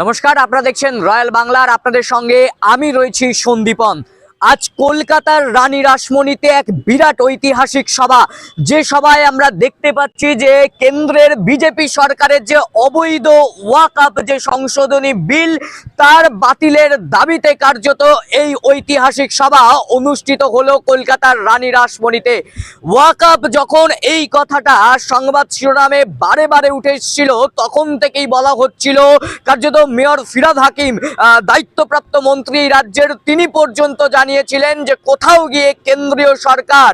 নমস্কার আপনারা দেখছেন রয়্যাল বাংলার। আপনাদের সঙ্গে আমি রয়েছি সন্দীপন। আজ কলকাতার রানী রাসমণিতে এক বিরাট ঐতিহাসিক সভা। যে সভায় আমরা দেখতে পাচ্ছি যে কেন্দ্রের বিজেপি সরকারের যে অবৈধ ওয়াকআপ, যে সংশোধনী বিল, তার বাতিলের দাবিতে কার্যত এই ঐতিহাসিক সভা অনুষ্ঠিত হলো কলকাতার রানী রাসমণিতে। ওয়াকআপ যখন এই কথাটা সংবাদ শিরোনামে বারে বারে উঠে এসেছিল, তখন থেকেই বলা হচ্ছিল, কার্যত মেয়র ফিরাদ হাকিম দায়িত্বপ্রাপ্ত মন্ত্রী রাজ্যের, তিনি পর্যন্ত জানিয়েছিলেন যে কোথাও গিয়ে কেন্দ্রীয় সরকার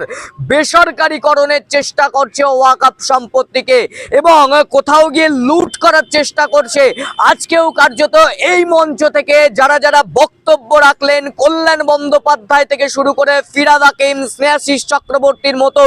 বেসরকারীকরণের চেষ্টা করছে ওয়াকআপ সম্পত্তিকে এবং কোথাও গিয়ে লুট করার চেষ্টা করছে। আজকেও কার্যত এই মঞ্চ থেকে যারা যারা বক্তব্য রাখলেন, কল্যাণ বন্দ্যোপাধ্যায় থেকে শুরু করে ফিরাদ হাকিম স্নেহাশিস চক্রবর্তীর মতো,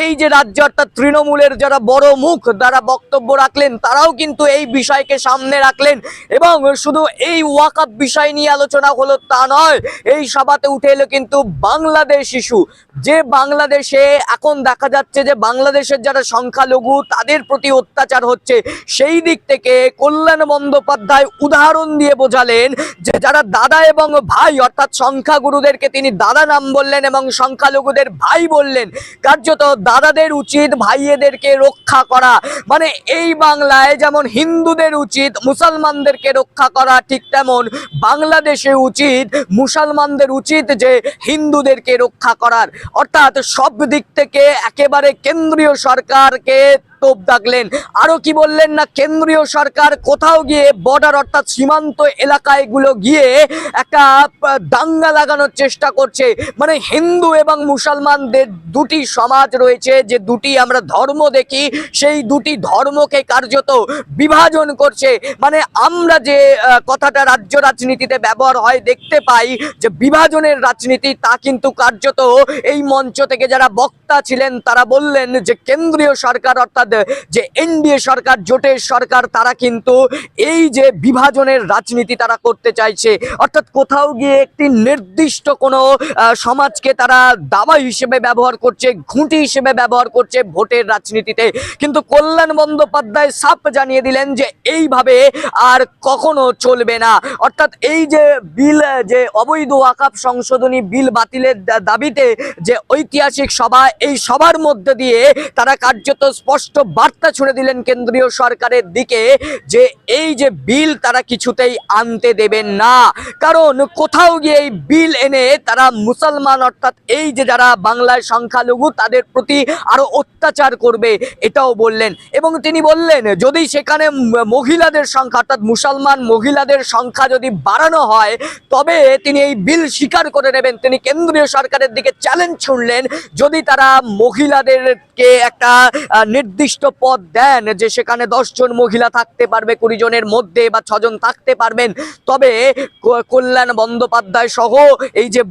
এই যে রাজ্য অর্থাৎ তৃণমূলের যারা বড় মুখ যারা বক্তব্য রাখলেন, তারাও কিন্তু এই বিষয়কে সামনে রাখলেন এবং শুধু এই ওয়াকআপ বিষয় নিয়ে আলোচনা হলো তা নয়, এই সভাতে উঠে এলো কিন্তু বাংলাদেশ ইস্যু যে বাংলাদেশে এখন দেখা যাচ্ছে যে বাংলাদেশের যারা সংখ্যালঘু, তাদের প্রতি অত্যাচার হচ্ছে। সেই দিক থেকে কল্যাণ বন্দ্যোপাধ্যায় উদাহরণ দিয়ে বোঝালেন যে যারা দাদা এবং ভাই, অর্থাৎ সংখ্যাগুরুদেরকে তিনি দাদা নাম বললেন এবং সংখ্যালঘুদের ভাই বললেন, কার্যত দাদাদের উচিত ভাইয়েদেরকে রক্ষা করা। মানে এই বাংলায় যেমন হিন্দুদের উচিত, মুসলমানদেরকে রক্ষা করা ঠিক তেমন, বাংলাদেশে উচিত, মুসলমানদের উচিত যে হিন্দুদেরকে রক্ষা করার। অর্থাৎ সব দিক থেকে একেবারে কেন্দ্রীয় সরকারকে তোপ দাগলেন আরও কি বললেন না, কেন্দ্রীয় সরকার কোথাও গিয়ে বর্ডার অর্থাৎ সীমান্ত এলাকায়গুলো গিয়ে একটা দাঙ্গা লাগানোর চেষ্টা করছে। মানে হিন্দু এবং মুসলমানদের দুটি সমাজ রয়েছে, যে দুটি আমরা ধর্ম দেখি, সেই দুটি ধর্মকে কার্যত বিভাজন করছে। মানে আমরা যে কথাটা রাজ্য রাজনীতিতে ব্যবহার হয়, দেখতে পাই যে বিভাজনের রাজনীতি, তা কিন্তু কার্যত এই মঞ্চ থেকে যারা বক্তা ছিলেন, তারা বললেন যে কেন্দ্রীয় সরকার অর্থাৎ যে এনডিএ সরকার, জোটের সরকার, তারা কিন্তু এই যে বিভাজনের রাজনীতি তারা করতে চাইছে। অর্থাৎ কোথাও গিয়ে একটি নির্দিষ্ট কোনো সমাজকে তারা দাবা হিসেবে ব্যবহার করছে, ঘুঁটি হিসেবে ব্যবহার করছে ভোটের রাজনীতিতে। কিন্তু কল্যাণ বন্দ্যোপাধ্যায় সাপ জানিয়ে দিলেন যে এইভাবে আর কখনো চলবে না। অর্থাৎ এই যে বিল, যে অবৈধ আকাপ সংশোধনী বিল বাতিলের দাবিতে যে ঐতিহাসিক সভা, এই সভার মধ্যে দিয়ে তারা কার্যত স্পষ্ট বার্তা ছুড়ে দিলেন কেন্দ্রীয় সরকারের দিকে যে এই যে বিল তারা কিছুতেই আনতে দেবেন না। কারণ কোথাও গিয়ে এই বিল এনে তারা মুসলমান অর্থাৎ এই যে যারা বাংলায় সংখ্যালঘু তাদের প্রতি আরও অত্যাচার করবে এটাও বললেন। এবং তিনি বললেন যদি সেখানে মহিলাদের সংখ্যা অর্থাৎ মুসলমান মহিলাদের সংখ্যা যদি বাড়ানো হয় তবে তিনি এই বিল স্বীকার করে নেবেন। তিনি কেন্দ্রীয় সরকারের দিকে চ্যালেঞ্জ ছুড়লেন যদি তারা মহিলাদেরকে একটা আহ, নির্দিষ্ট পদ দেন যে সেখানে জন মহিলা থাকতে পারবে, কুড়ি জনের মধ্যে বা ছজন থাকতে পারবেন। তবে কল্যাণ বন্দ্যোপাধ্যায় সহ এই যে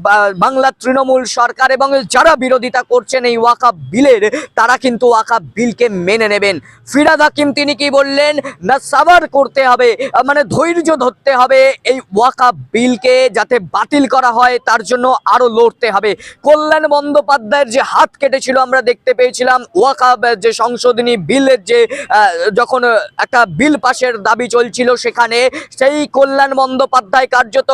বাংলা তৃণমূল সরকার এবং যারা বিরোধিতা করছেন এই ওয়াকাপ বিলের, তারা কিন্তু ওয়াকাপ বিলকে মেনে নেবেন। ফিরাদ হাকিম তিনি কি বললেন? না সাবার করতে হবে মানে ধৈর্য ধরতে হবে এই ওয়াকাপ বিলকে যাতে বাতিল করা হয়, তার জন্য আরও লড়তে হবে। কল্যাণ বন্দ্যোপাধ্যায়ের যে হাত কেটেছিল, আমরা দেখতে পেয়েছিলাম ওয়াকাপ যে সংশোধনী বিলের যে যখন একটা বিল পাশের দাবি চলছিল সেখানে সেই কল্যাণ বন্দ্যোপাধ্যায় কার্যত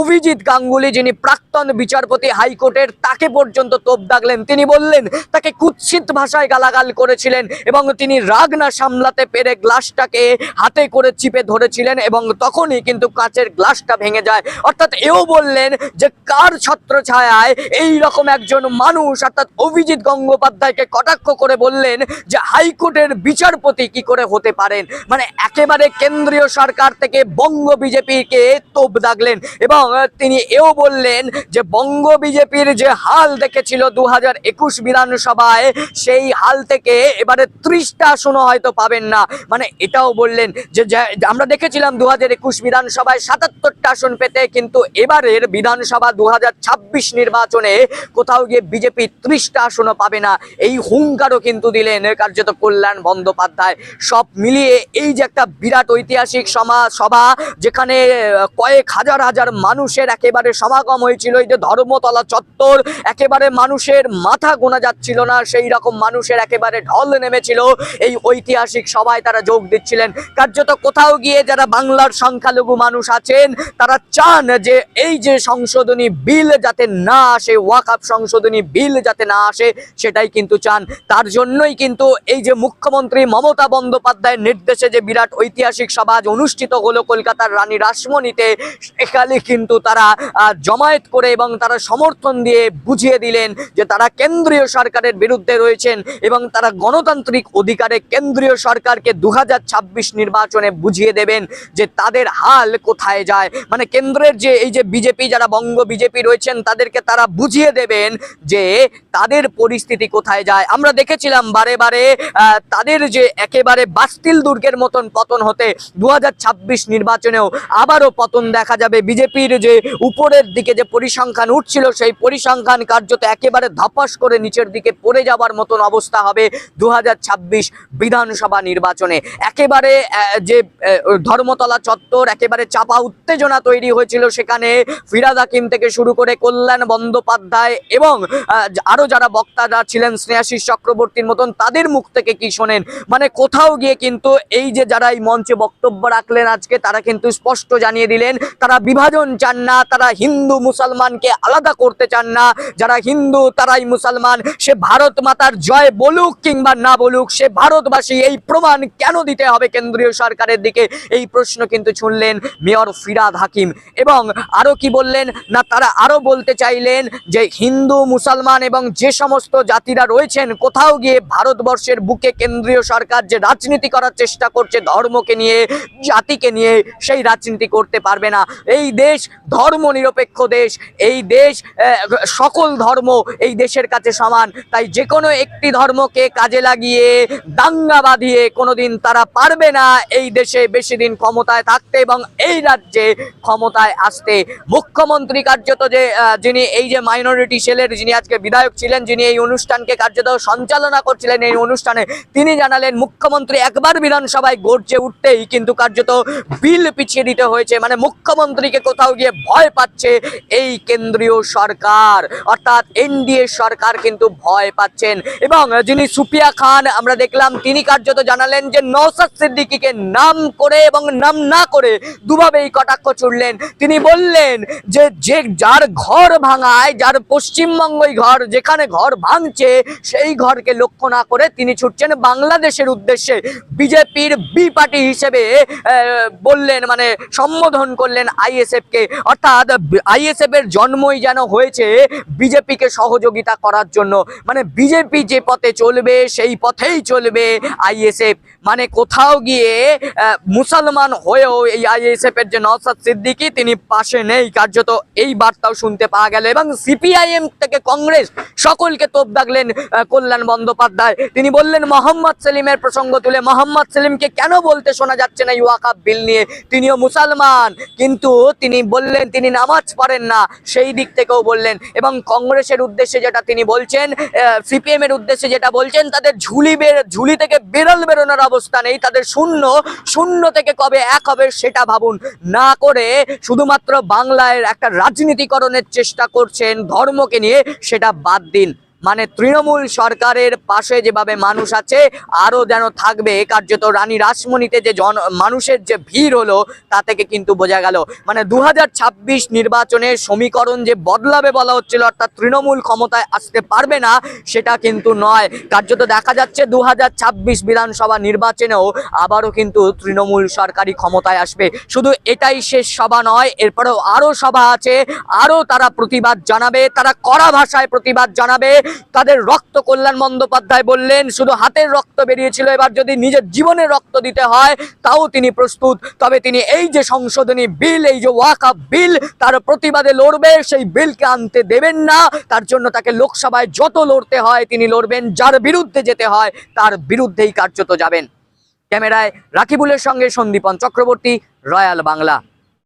অভিজিৎ গাঙ্গুলি যিনি প্রাক্তন বিচারপতি হাইকোর্টের, তাকে পর্যন্ত তোপ দাগলেন। তিনি বললেন, তাকে কুৎসিত ভাষায় গালাগাল করেছিলেন এবং তিনি রাগ না সামলাতে পেরে গ্লাসটাকে হাতে করে চিপে ধরেছিলেন এবং তখনই কিন্তু কাচের গ্লাসটা ভেঙে যায়। অর্থাৎ এও বললেন যে, কার ছত্র ছায়ায় এই রকম একজন মানুষ, অর্থাৎ অভিজিৎ গঙ্গোপাধ্যায়কে কটাক্ষ করে বললেন যে হাইকোর্টের বিচারপতি কি করে হতে পারেন? মানে একেবারে কেন্দ্রীয় সরকার থেকে বঙ্গ বিজেপিকে তোপ দাগলেন এবং তিনি এও বললেন যে বঙ্গ বিজেপির যে হাল দেখেছিল দু হাজার একুশ বিধানসভায়, সেই হাল থেকে এবারে ত্রিশটা আসনও হয়তো পাবেন না। মানে এটাও বললেন যে আমরা দেখেছিলাম দু হাজার একুশ বিধানসভায় সাতাত্তরটা আসন পেতে, কিন্তু এবারের বিধানসভা দু হাজার ছাব্বিশ নির্বাচনে কোথাও গিয়ে বিজেপি ত্রিশটা আসনও পাবে না। এই হুঙ্কারও কিন্তু দিলেন কার্যত কার্যত কল্যাণ বন্দ্যোপাধ্যায়। সব মিলিয়ে এই যে একটা বিরাট ঐতিহাসিক সমাজ সভা, যেখানে কয়েক হাজার হাজার মানুষের একেবারে সমাগম হয়েছিল, এই যে ধর্মতলা চত্বর, একেবারে মানুষের মাথা গোনা যাচ্ছিল না, সেই রকম মানুষের একেবারে ঢল নেমেছিল। এই ঐতিহাসিক সভায় তারা যোগ দিচ্ছিলেন। কার্যত কোথাও গিয়ে যারা বাংলার সংখ্যালঘু মানুষ আছেন, তারা চান যে এই যে সংশোধনী বিল যাতে না আসে ওয়াকআপ সংশোধনী বিল যাতে না আসে, সেটাই কিন্তু চান। তার জন্যই কিন্তু এই যে মুখ্যমন্ত্রী মমতা বন্দ্যোপাধ্যায়ের নির্দেশে যে বিরাট ঐতিহাসিক সভা অনুষ্ঠিত হলো কলকাতার রানী রাসমণিতে, সেখানে কিন্তু তারা জমায়েত করে এবং তারা সমর্থন দিয়ে বুঝিয়ে দিলেন যে তারা কেন্দ্রীয় সরকারের বিরুদ্ধে রয়েছেন এবং তারা গণতান্ত্রিক অধিকারে কেন্দ্রীয় সরকারকে দু হাজার ছাব্বিশ নির্বাচনে বুঝিয়ে দেবেন যে তাদের হাল কোথায় যায়। মানে কেন্দ্রের যে, এই যে বিজেপি, যারা বঙ্গ বিজেপি রয়েছেন, তাদেরকে তারা বুঝিয়ে দেবেন যে তাদের পরিস্থিতি কোথায় যায়। আমরা দেখেছিলাম বারে বারে তাদের যে একেবারে বাস্তিল দুর্গের মতন পতন হতে দু নির্বাচনেও আবারও পতন দেখা যাবে। বিজেপির যে উপরের দিকে যে পরিসংখ্যান উঠছিল সেই পরিসংখ্যান কার্যত একেবারে ধপাস করে নিচের দিকে পড়ে যাবার মতন অবস্থা হবে দু বিধানসভা নির্বাচনে। একেবারে যে ধর্মতলা চত্বর একেবারে চাপা উত্তেজনা তৈরি হয়েছিল সেখানে ফিরাদ হাকিম থেকে শুরু করে কল্যাণ বন্দ্যোপাধ্যায় এবং আহ, আরও যারা বক্তারা ছিলেন স্নেহাশিস চক্রবর্তীর মতন তাদের মুখ থেকে কি শোনেন? মানে কোথাও গিয়ে কিন্তু এই যে যারা এই মঞ্চে বক্তব্য রাখলেন আজকে, তারা কিন্তু স্পষ্ট জানিয়ে দিলেন, তারা বিভাজন চান না, তারা হিন্দু মুসলমানকে আলাদা করতে চান না। যারা হিন্দু, তারাই মুসলমান। সে ভারত মাতার জয় বলুক কিংবা না বলুক, সে ভারতবাসী এই প্রমাণ কেন দিতে হবে কেন্দ্রীয় সরকারের দিকে? এই প্রশ্ন কিন্তু শুনলেন মেয়র ফিরাদ হাকিম। এবং আরও কি বললেন? না, তারা আরও বলতে চাইলেন যে হিন্দু, মুসলমান এবং যে সমস্ত জাতিরা রয়েছেন, কোথাও গিয়ে ভারতবর্ষের বুকে কেন্দ্রীয় সরকার যে রাজনীতি করার চেষ্টা করছে ধর্মকে নিয়ে, জাতিকে নিয়ে, সেই রাজনীতি করতে পারবে না। এই দেশ ধর্ম নিরপেক্ষ দেশ, এই দেশ সকল ধর্ম এই দেশের কাছে সমান। তাই যে কোনো একটি ধর্মকে কাজে লাগিয়ে, দাঙ্গা বাঁধিয়ে কোনোদিন তারা পারবে না এই দেশে বেশি দিন ক্ষমতায় থাকতে এবং এই রাজ্যে ক্ষমতায় আসতে। মুখ্যমন্ত্রী কার্যত যে যিনি এই যে মাইনরিটি সেলের যিনি আজকে বিধায়ক ছিলেন, যিনি এই অনুষ্ঠানকে কার্যত সঞ্চালনা করছিলেন, এই অনুষ্ঠানে তিনি জানালেন, মুখ্যমন্ত্রী একবার বিধানসভায় গর্জে উঠতেই কিন্তু কার্যত বিল পিছিয়ে দিতে হয়েছে। মানে মুখ্যমন্ত্রীকে কোথাও গিয়ে ভয় পাচ্ছে এই কেন্দ্রীয় সরকার। অর্থাৎ এনডিএ সরকার কিন্তু ভয় পাচ্ছেন। এবং যিনি সুপিয়া খান, আমরা দেখলাম তিনি কার্যত জানালেন যে নৌসাদ সিদ্দিকিকে নাম করে এবং নাম না করে দুভাবেই কটাক্ষ ছুড়লেন। তিনি বললেন যে যে যার ঘর ভাঙায়, যার পশ্চিমবঙ্গই ঘর, যেখানে ঘর ভাঙছে, সেই ঘরকে লক্ষ্য না করে তিনি ছুটছেন। বাংলাদেশের উদ্দেশ্যে বিজেপির বি পার্টি হিসেবে বললেন মানে সম্বোধন করলেন আইএসএফ কে অর্থাৎ আইএসএফ এর জন্মই যেন হয়েছে বিজেপিকে সহযোগিতা করার জন্য। মানে বিজেপি যে পথে চলবে, সেই পথেই চলবে আইএসএফ মানে কোথাও গিয়ে মুসলমান হয়েও এই আইএসএফ এর যে নওসাদ সিদ্দিকি, তিনি পাশে নেই কার্যত। এই বার্তাও শুনতে পাওয়া গেল। এবং সিপিআইএম থেকে কংগ্রেস সকলকে তোপ দাগলেন কল্যাণ বন্দ্যোপাধ্যায়। তিনি বললেন, মোহাম্মদ সেলিমের প্রসঙ্গ তুলে, মোহাম্মদ সেলিমকে কেন বলতে শোনা যাচ্ছে না ইউয়াকাপ বিল নিয়ে? তিনিও মুসলমান। কিন্তু তিনি বললেন, তিনি নামাজ পড়েন না। সেই দিক থেকেও বললেন, এবং কংগ্রেসের উদ্দেশ্যে যেটা তিনি বলছেন সিপিএম এর উদ্দেশ্যে যেটা বলছেন, তাদের ঝুলি বের, ঝুলি থেকে বেরল বেরোনোর অবস্থা নেই। তাদের শূন্য শূন্য থেকে কবে এক হবে সেটা ভাবুন। না করে শুধুমাত্র বাংলায় একটা রাজনীতিকরণের চেষ্টা করছেন ধর্মকে নিয়ে, সেটা বাদ দিন। মানে তৃণমূল সরকারের পাশে যেভাবে মানুষ আছে আরও যেন থাকবে কার্যত রানী রাসমণিতে যে জন, মানুষের যে ভিড় হলো, তা থেকে কিন্তু বোঝা গেল। মানে দু হাজার ছাব্বিশ নির্বাচনে সমীকরণ যে বদলাবে বলা হচ্ছিল, অর্থাৎ তৃণমূল ক্ষমতায় আসতে পারবে না, সেটা কিন্তু নয়। কার্যত দেখা যাচ্ছে দু হাজার ছাব্বিশ বিধানসভা নির্বাচনেও আবারও কিন্তু তৃণমূল সরকারি ক্ষমতায় আসবে। শুধু এটাই শেষ সভা নয়, এরপরেও আরও সভা আছে আরও তারা প্রতিবাদ জানাবে, তারা কড়া ভাষায় প্রতিবাদ জানাবে তাদের রক্ত কল্যাণ বন্দ্যোপাধ্যায় বললেন, শুধু হাতের রক্ত বেরিয়েছিল, এবার যদি নিজের জীবনের রক্ত দিতে হয়, তাও তিনি প্রস্তুত। তবে তিনি এই যে সংশোধনী বিল, এই যে ওয়াকআপ বিল, তার প্রতিবাদে লড়বে, সেই বিলকে আনতে দেবেন না। তার জন্য তাকে লোকসভায় যত লড়তে হয়, তিনি লড়বেন, যার বিরুদ্ধে যেতে হয়, তার বিরুদ্ধেই কার্যত যাবেন। ক্যামেরায় রাকিবুলের সঙ্গে সন্দীপন চক্রবর্তী, রয়্যাল বাংলা।